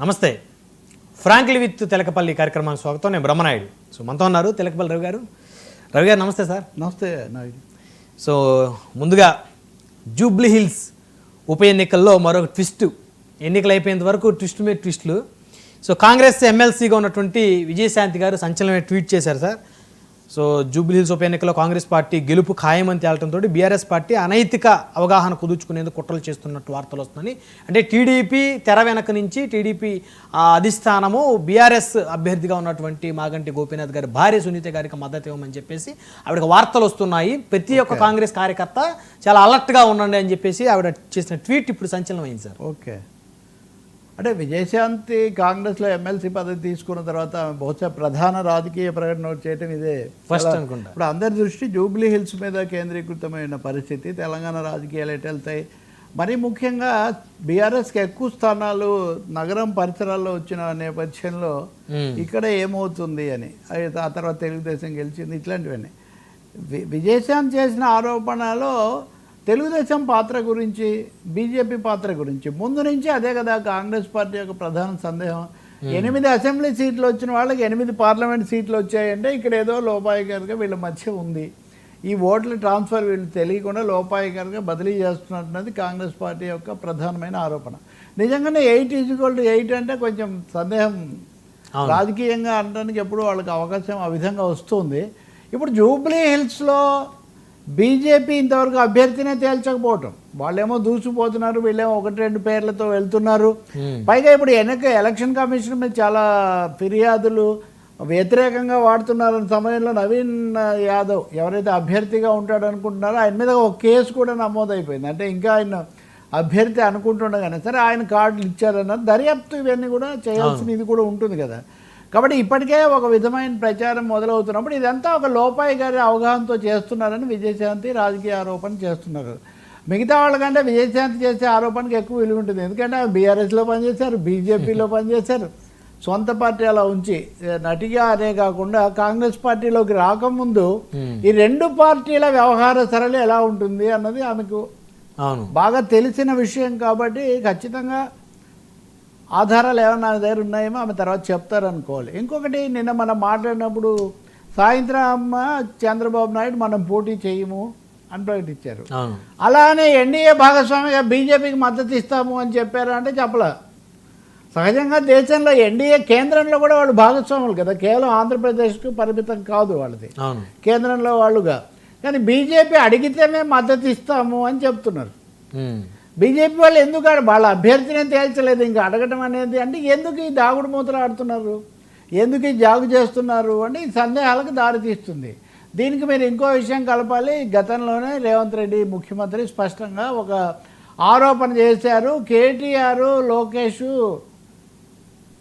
నమస్తే. Frankly with Telakapalli కార్యక్రమానికి స్వాగతం. నేను బ్రహ్మనాయుడు. సో మనతో ఉన్నారు తెలకపల్లి రవి గారు. రవి గారు నమస్తే సార్. నమస్తే నాయుడు. సో ముందుగా జూబ్లీ హిల్స్ ఉప ఎన్నికల్లో మరొక ట్విస్ట్. ఎన్నికలు అయిపోయేంత వరకు ట్విస్ట్ మీద ట్విస్టులు. సో కాంగ్రెస్ ఎమ్మెల్సీగా ఉన్నటువంటి విజయశాంతి గారు సంచలనమైన ట్వీట్ చేశారు సార్. సో జూబ్లీ హిల్స్ ఉప ఎన్నికల్లో కాంగ్రెస్ పార్టీ గెలుపు ఖాయమని తేలటంతో బీఆర్ఎస్ పార్టీ అనైతిక అవగాహన కుదుర్చుకునేందుకు కుట్రలు చేస్తున్నట్టు వార్తలు వస్తున్నాయి. అంటే టీడీపీ తెర వెనక నుంచి టీడీపీ ఆ అధిష్టానము బీఆర్ఎస్ అభ్యర్థిగా ఉన్నటువంటి మాగంటి గోపీనాథ్ గారి భార్య సునీత గారికి మద్దతు ఇవ్వమని చెప్పేసి ఆవిడకి వార్తలు వస్తున్నాయి. ప్రతి ఒక్క కాంగ్రెస్ కార్యకర్త చాలా అలర్ట్గా ఉండండి అని చెప్పేసి ఆవిడ చేసిన ట్వీట్ ఇప్పుడు సంచలనమైంది సార్. ఓకే. అంటే విజయశాంతి కాంగ్రెస్లో ఎమ్మెల్సీ పదవి తీసుకున్న తర్వాత బహుశా ప్రధాన రాజకీయ ప్రకటన చేయటం ఇదే. ఫస్ట్ అనుకుంటా. ఇప్పుడు అందరి దృష్టి జూబ్లీ హిల్స్ మీద కేంద్రీకృతమైన పరిస్థితి. తెలంగాణ రాజకీయాలు ఎటు వెళ్తాయి? మరీ ముఖ్యంగా బీఆర్ఎస్కి ఎక్కువ స్థానాలు నగరం పరిసరాల్లో వచ్చిన నేపథ్యంలో. ఇక్కడ ఏమవుతుంది అని ఆ తర్వాత తెలుగుదేశం గెలిచింది ఇట్లాంటివన్నీ. వి- విజయశాంత్ చేసిన ఆరోపణలో తెలుగుదేశం పాత్ర గురించి బీజేపీ పాత్ర గురించి ముందు నుంచి అదే కదా కాంగ్రెస్ పార్టీ యొక్క ప్రధాన సందేహం. ఎనిమిది అసెంబ్లీ సీట్లు వచ్చిన వాళ్ళకి ఎనిమిది పార్లమెంట్ సీట్లు వచ్చాయంటే ఇక్కడ ఏదో లోపాయికారిగా వీళ్ళ మధ్య ఉంది. ఈ ఓట్ల ట్రాన్స్ఫర్ వీళ్ళు తెలియకుండా లోపాయికారిగా బదిలీ చేస్తున్నట్టున్నది కాంగ్రెస్ పార్టీ యొక్క ప్రధానమైన ఆరోపణ. నిజంగానే ఎయిట్ ఈజ్వల్ టు ఎయిట్ అంటే కొంచెం సందేహం. రాజకీయంగా అనడానికి ఎప్పుడు వాళ్ళకి అవకాశం ఆ విధంగా వస్తుంది. ఇప్పుడు జూబ్లీ హిల్స్లో బీజేపీ ఇంతవరకు అభ్యర్థినే తేల్చకపోవటం. వాళ్ళేమో దూసుకుపోతున్నారు వీళ్ళేమో ఒకటి రెండు పేర్లతో వెళ్తున్నారు. పైగా ఇప్పుడు ఎన్నిక ఎలక్షన్ కమిషన్ మీద చాలా ఫిర్యాదులు వ్యతిరేకంగా వాడుతున్నారన్న సమయంలో నవీన్ యాదవ్ ఎవరైతే అభ్యర్థిగా ఉంటాడు అనుకుంటున్నారో ఆయన మీద ఒక కేసు కూడా నమోదైపోయింది. అంటే ఇంకా ఆయన అభ్యర్థి అనుకుంటుండగానే సరే ఆయన కార్డులు ఇచ్చారన్నారు. దర్యాప్తు ఇవన్నీ కూడా చేయాల్సిన ఇది కూడా ఉంటుంది కదా. కాబట్టి ఇప్పటికే ఒక విధమైన ప్రచారం మొదలవుతున్నప్పుడు ఇదంతా ఒక లోపాయి గారి అవగాహనతో చేస్తున్నారని విజయశాంతి రాజకీయ ఆరోపణ చేస్తున్నారు. మిగతా వాళ్ళకంటే విజయశాంతి చేసే ఆరోపణకి ఎక్కువ విలువ ఉంటుంది. ఎందుకంటే ఆమె బీఆర్ఎస్లో పనిచేశారు బీజేపీలో పనిచేశారు. సొంత పార్టీ అలా ఉంచి నటిగా అనే కాకుండా కాంగ్రెస్ పార్టీలోకి రాకముందు ఈ రెండు పార్టీల వ్యవహార సరళి ఎలా ఉంటుంది అన్నది ఆమెకు అవును. బాగా తెలిసిన విషయం కాబట్టి ఖచ్చితంగా ఆధారాలు ఏమన్నా ఆమె దగ్గర ఉన్నాయేమో ఆమె తర్వాత చెప్తారనుకోవాలి ఇంకొకటి నిన్న మనం మాట్లాడినప్పుడు సాయంత్రం అమ్మ చంద్రబాబు నాయుడు మనం పోటీ చేయము అని ప్రకటించారు. అలానే ఎన్డీఏ భాగస్వామిగా బీజేపీకి మద్దతు ఇస్తాము అని చెప్పారు అంటే చెప్పలే. సహజంగా దేశంలో ఎన్డీఏ కేంద్రంలో కూడా వాళ్ళు భాగస్వాములు కదా. కేవలం ఆంధ్రప్రదేశ్కు పరిమితం కాదు వాళ్ళది. కేంద్రంలో వాళ్ళుగా. కానీ బీజేపీ అడిగితే మేము మద్దతు ఇస్తాము అని చెప్తున్నారు. బీజేపీ వాళ్ళు ఎందుకు ఆడ- వాళ్ళ అభ్యర్థినే తేల్చలేదు? ఇంకా అడగటం అనేది అంటే ఎందుకు ఈ దాగుడు మూతలు ఆడుతున్నారు? ఎందుకు ఈ జాగు చేస్తున్నారు? అంటే ఈ సందేహాలకు దారితీస్తుంది దీనికి మీరు ఇంకో విషయం కలపాలి. గతంలోనే రేవంత్ రెడ్డి ముఖ్యమంత్రి స్పష్టంగా ఒక ఆరోపణ చేశారు. కేటీఆర్ లోకేష్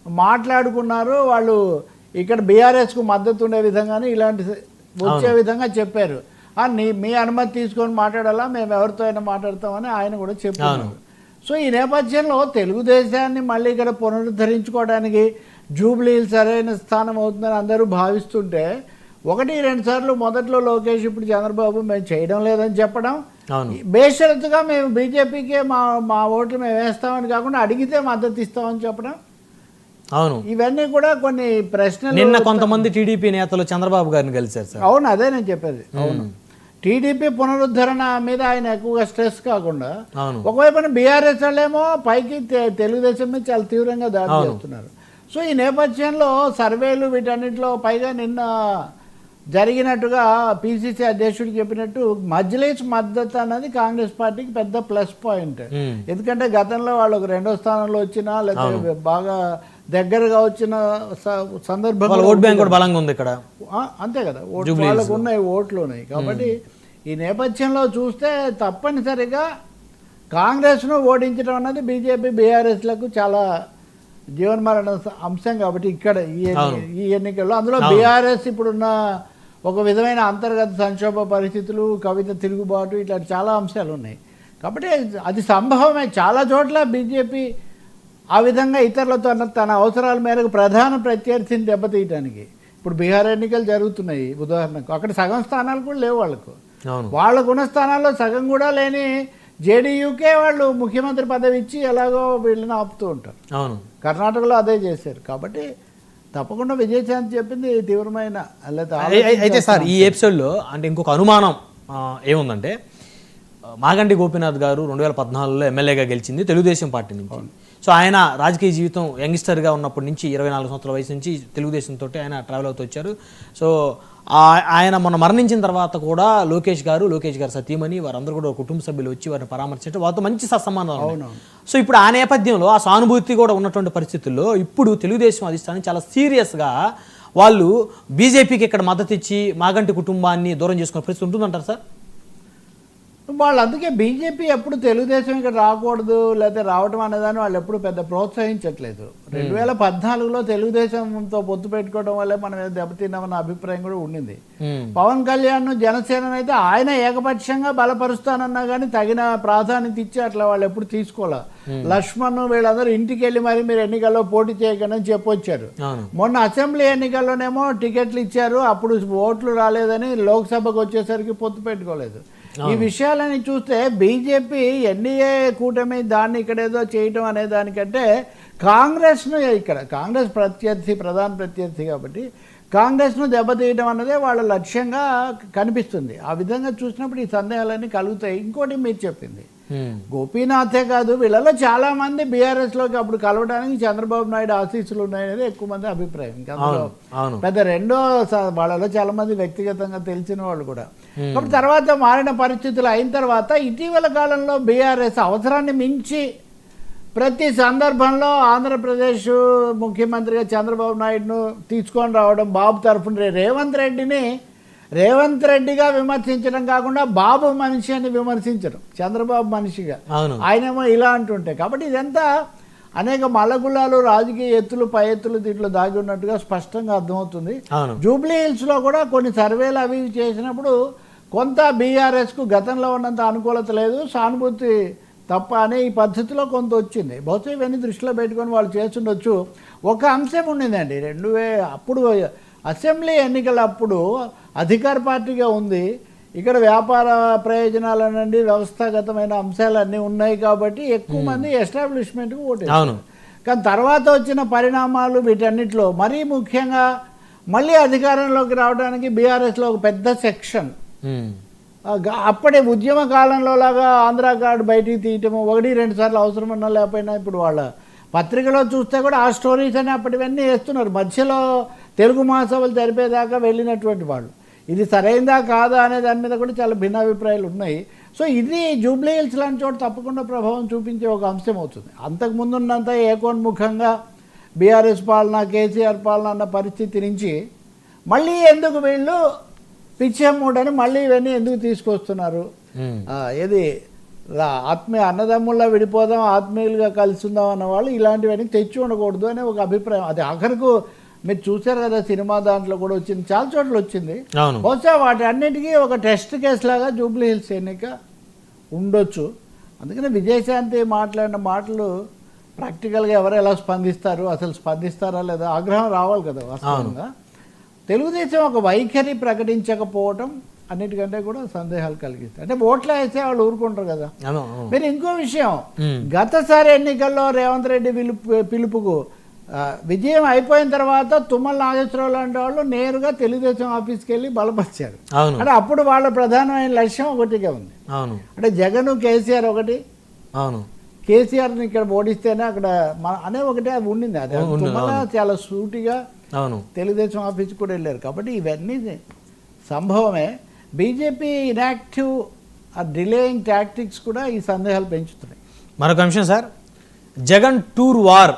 మాట్లాడుకున్నారు. వాళ్ళు ఇక్కడ బీఆర్ఎస్కు మద్దతు ఉండే విధంగానే ఇలాంటి వచ్చే విధంగా చెప్పారు. నీ మీ అనుమతి తీసుకొని మాట్లాడాలా? మేము ఎవరితో అయినా మాట్లాడతామని ఆయన కూడా చెప్పారు సో ఈ నేపథ్యంలో తెలుగుదేశాన్ని మళ్ళీ ఇక్కడ పునరుద్ధరించుకోవడానికి జూబ్లీ హిల్స్ సరైన స్థానం అవుతుందని అందరూ భావిస్తుంటే ఒకటి రెండు సార్లు మొదట్లో లోకేష్ ఇప్పుడు చంద్రబాబు మేము చేయడం లేదని చెప్పడం. అవును. బేషరతుగా మేము బీజేపీకే మా మా ఓట్లు మేము వేస్తామని కాకుండా అడిగితే మద్దతు ఇస్తామని చెప్పడం. అవును. ఇవన్నీ కూడా కొన్ని ప్రశ్నలు నిన్న కొంతమంది టీడీపీ నేతలు చంద్రబాబు గారిని కలిశారు సార్. అవును అదే నేను చెప్పేది. అవును. టీడీపీ పునరుద్ధరణ మీద ఆయన ఎక్కువగా స్ట్రెస్ కాకుండా ఒకవైపున బీఆర్ఎస్ వాళ్ళేమో పైకి తెలుగుదేశం మీద చాలా తీవ్రంగా దాడి చేస్తున్నారు. సో ఈ నేపథ్యంలో సర్వేలు వీటన్నిటిలో పైగా నిన్న జరిగినట్టుగా పిసిసి అధ్యక్షుడు చెప్పినట్టు మజ్లిస్ మద్దతు అన్నది కాంగ్రెస్ పార్టీకి పెద్ద ప్లస్ పాయింట్. ఎందుకంటే గతంలో వాళ్ళు ఒక రెండో స్థానంలో వచ్చినా లేకపోతే బాగా దగ్గరగా వచ్చిన సందర్భంలో ఓట్ బ్యాంక్ కూడా బలంగా ఉంది ఇక్కడ. అంతే కదా. వాళ్ళకు ఉన్నాయి ఓట్లు ఉన్నాయి కాబట్టి ఈ నేపథ్యంలో చూస్తే తప్పనిసరిగా కాంగ్రెస్ను ఓడించడం అన్నది బీజేపీ బీఆర్ఎస్లకు చాలా జీవన్మరణ అంశం కాబట్టి ఇక్కడ ఈ ఎన్నికల్లో. అందులో బీఆర్ఎస్ ఇప్పుడున్న ఒక విధమైన అంతర్గత సంక్షోభ పరిస్థితులు కవిత తిరుగుబాటు ఇట్లాంటి చాలా అంశాలు ఉన్నాయి. కాబట్టి అది సంభవమే. చాలా చోట్ల బీజేపీ ఆ విధంగా ఇతరులతో తన అవసరాల మేరకు ప్రధాన ప్రత్యర్థిని దెబ్బతీయటానికి. ఇప్పుడు బీహార్ ఎన్నికలు జరుగుతున్నాయి ఉదాహరణకు. అక్కడ సగం స్థానాలు కూడా లేవు వాళ్ళకు. అవును. వాళ్ళకున్న స్థానాల్లో సగం కూడా లేని జేడీయూకే వాళ్ళు ముఖ్యమంత్రి పదవి ఇచ్చి ఎలాగో వీళ్ళని ఆపుతూ ఉంటారు. అవును. కర్ణాటకలో అదే చేశారు. కాబట్టి తప్పకుండా విజయశాంతి చెప్పింది తీవ్రమైన అయితే సార్ ఈ ఎపిసోడ్లో అంటే ఇంకొక అనుమానం ఏముందంటే ఆ, మాగంటి గోపీనాథ్ గారు రెండు వేల పద్నాలుగులో ఎమ్మెల్యేగా గెలిచింది తెలుగుదేశం పార్టీ నుంచి. సో ఆయన రాజకీయ జీవితం యంగ్స్టర్గా ఉన్నప్పటి నుంచి ఇరవై నాలుగు సంవత్సరాల వయసు నుంచి తెలుగుదేశం తోటి ఆయన ట్రావెల్ అవుతూ వచ్చారు. సో ఆ- ఆయన మొన్న మరణించిన తర్వాత కూడా లోకేష్ గారు లోకేష్ గారు సతీమణి వారందరూ కూడా కుటుంబ సభ్యులు వచ్చి వారిని పరామర్శించడం వారితో మంచి సత్సంబంధాలు. సో ఇప్పుడు ఆ నేపథ్యంలో ఆ సానుభూతి కూడా ఉన్నటువంటి పరిస్థితుల్లో ఇప్పుడు తెలుగుదేశం అధిష్టానం చాలా సీరియస్గా వాళ్ళు బీజేపీకి ఇక్కడ మద్దతు ఇచ్చి మాగంటి కుటుంబాన్ని దూరం చేసుకునే పరిస్థితి ఉంటుందంటారు సార్? వాళ్ళు అందుకే బీజేపీ ఎప్పుడు తెలుగుదేశం ఇక్కడ రాకూడదు లేకపోతే రావటం అనేదాన్ని వాళ్ళు ఎప్పుడు పెద్ద ప్రోత్సహించట్లేదు. రెండు వేల పద్నాలుగులో తెలుగుదేశంతో పొత్తు పెట్టుకోవడం వల్లే మనం ఏదో దెబ్బతిన్నామన్న అభిప్రాయం కూడా ఉండింది. పవన్ కళ్యాణ్ జనసేన అయితే ఆయన ఏకపక్షంగా బలపరుస్తానన్నా కానీ తగిన ప్రాధాన్యత ఇచ్చి అట్లా వాళ్ళు ఎప్పుడు తీసుకోలే. లక్ష్మణ్ వీళ్ళందరూ ఇంటికి వెళ్ళి మరి మీరు ఎన్నికల్లో పోటీ చేయకండి అని చెప్పొచ్చారు. మొన్న అసెంబ్లీ ఎన్నికల్లోనేమో టికెట్లు ఇచ్చారు అప్పుడు ఓట్లు రాలేదని లోక్సభకు వచ్చేసరికి పొత్తు పెట్టుకోలేదు. ఈ విషయాలని చూస్తే బీజేపీ ఎన్డీఏ కూటమి దాన్ని ఇక్కడ ఏదో చేయటం అనే దానికంటే కాంగ్రెస్ను ఇక్కడ కాంగ్రెస్ ప్రత్యర్థి ప్రధాన ప్రత్యర్థి కాబట్టి కాంగ్రెస్ను దెబ్బతీయడం అన్నదే వాళ్ళ లక్ష్యంగా కనిపిస్తుంది. ఆ విధంగా చూసినప్పుడు ఈ సందేహాలన్నీ కలుగుతాయి. ఇంకోటి మీరు చెప్పింది గోపీనాథే కాదు వీళ్ళలో చాలా మంది బీఆర్ఎస్లోకి అప్పుడు కలవడానికి చంద్రబాబు నాయుడు ఆశీస్సులు ఉన్నాయనేది ఎక్కువ మంది అభిప్రాయం. ఇంకా పెద్ద రెండో వాళ్ళలో చాలా మంది వ్యక్తిగతంగా తెలిసిన వాళ్ళు కూడా. కాబట్టి తర్వాత మారిన పరిస్థితులు అయిన తర్వాత ఇటీవల కాలంలో బీఆర్ఎస్ అవసరాన్ని మించి ప్రతి సందర్భంలో ఆంధ్రప్రదేశ్ ముఖ్యమంత్రిగా చంద్రబాబు నాయుడును తీసుకొని రావడం బాబు తరఫున రేవంత్ రెడ్డిని రేవంత్ రెడ్డిగా విమర్శించడం కాకుండా బాబు మనిషి అని విమర్శించడం. చంద్రబాబు మనిషిగా. ఆయనేమో ఇలా అంటుంటే. కాబట్టి ఇదంతా అనేక మలగులాలు రాజకీయ ఎత్తులు పై ఎత్తులు దీంట్లో దాగి ఉన్నట్టుగా స్పష్టంగా అర్థమవుతుంది. జూబ్లీ హిల్స్లో కూడా కొన్ని సర్వేలు అవి చేసినప్పుడు కొంత బీఆర్ఎస్కు గతంలో ఉన్నంత అనుకూలత లేదు సానుభూతి తప్ప అనే ఈ పద్ధతిలో కొంత వచ్చింది. బహుశా ఇవన్నీ దృష్టిలో పెట్టుకొని వాళ్ళు చేస్తుండొచ్చు. ఒక అంశం ఉండిందండి. రెండు వే అప్పుడు అసెంబ్లీ ఎన్నికల అప్పుడు అధికార పార్టీగా ఉంది. ఇక్కడ వ్యాపార ప్రయోజనాలనండి వ్యవస్థాగతమైన అంశాలన్నీ ఉన్నాయి కాబట్టి ఎక్కువ మంది ఎస్టాబ్లిష్మెంట్కి ఓటు అవును. కానీ తర్వాత వచ్చిన పరిణామాలు వీటన్నిటిలో మరీ ముఖ్యంగా మళ్ళీ అధికారంలోకి రావడానికి బీఆర్ఎస్లో ఒక పెద్ద సెక్షన్. అప్పటి ఉద్యమ కాలంలో లాగా ఆంధ్రా కార్డు బయటికి తీయటము ఒకటి రెండు సార్లు అవసరమన్నా లేకపోయినా ఇప్పుడు వాళ్ళ పత్రికలో చూస్తే కూడా ఆ స్టోరీస్ అని అప్పటివన్నీ వేస్తున్నారు. మధ్యలో తెలుగు మహాసభలు జరిపేదాకా వెళ్ళినటువంటి వాళ్ళు. ఇది సరైందా కాదా అనే దాని మీద కూడా చాలా భిన్నాభిప్రాయాలు ఉన్నాయి. సో ఇది జూబ్లీ హిల్స్ లాంటి చోట తప్పకుండా ప్రభావం చూపించే ఒక అంశం అవుతుంది. అంతకుముందు ఉన్నంత ఏకోన్ముఖంగా బీఆర్ఎస్ పాలన కేసీఆర్ పాలన అన్న పరిస్థితి నుంచి మళ్ళీ ఎందుకు వీళ్ళు పిచ్చేమూడని మళ్ళీ ఇవన్నీ ఎందుకు తీసుకొస్తున్నారు? ఏది ఆత్మీయ అన్నదమ్ముల్లా విడిపోదాం ఆత్మీయులుగా కలిసి ఉందాం అన్న వాళ్ళు ఇలాంటివన్నీ తెచ్చి ఉండకూడదు అనే ఒక అభిప్రాయం. అది ఆఖరకు మీరు చూశారు కదా సినిమా దాంట్లో కూడా వచ్చింది. చాలా చోట్ల వచ్చింది. బహుశా వాటి అన్నిటికీ ఒక టెస్ట్ కేసు లాగా జూబ్లీ హిల్స్ ఎన్నిక ఉండొచ్చు. అందుకని విజయశాంతి మాట్లాడిన మాటలు ప్రాక్టికల్గా ఎవరు ఎలా స్పందిస్తారు? అసలు స్పందిస్తారా లేదా? ఆగ్రహం రావాలి కదా వాస్తవంగా. తెలుగుదేశం ఒక వైఖరి ప్రకటించకపోవటం అన్నిటికంటే కూడా సందేహాలు కలిగిస్తాయి. అంటే ఓట్లు వేస్తే వాళ్ళు ఊరుకుంటారు కదా. మీరు ఇంకో విషయం. గతసారి ఎన్నికల్లో రేవంత్ రెడ్డి పిలుపు పిలుపుకు విజయం అయిపోయిన తర్వాత తుమ్మల నాగేశ్వరరావు లాంటి వాళ్ళు నేరుగా తెలుగుదేశం ఆఫీస్కి వెళ్ళి బలపరిచారు. అవును. అంటే అప్పుడు వాళ్ళ ప్రధానమైన లక్ష్యం ఒకటిగా ఉంది. అవును. అంటే జగన్ కేసీఆర్ ఒకటి. అవును. కేసీఆర్ని ఇక్కడ ఓడిస్తేనే అక్కడ అనే ఒకటే అది ఉండింది. అది తుమ్మల చాలా సూటిగా అవును. తెలుగుదేశం ఆఫీస్కి కూడా వెళ్ళారు. కాబట్టి ఇవన్నీ సంభవమే. బీజేపీ ఇనాక్టివ్ ఆ డిలేయింగ్ టాక్టిక్స్ కూడా ఈ సందేహాలు పెంచుతున్నాయి. మరొక అంశం సార్. Jagan tour war.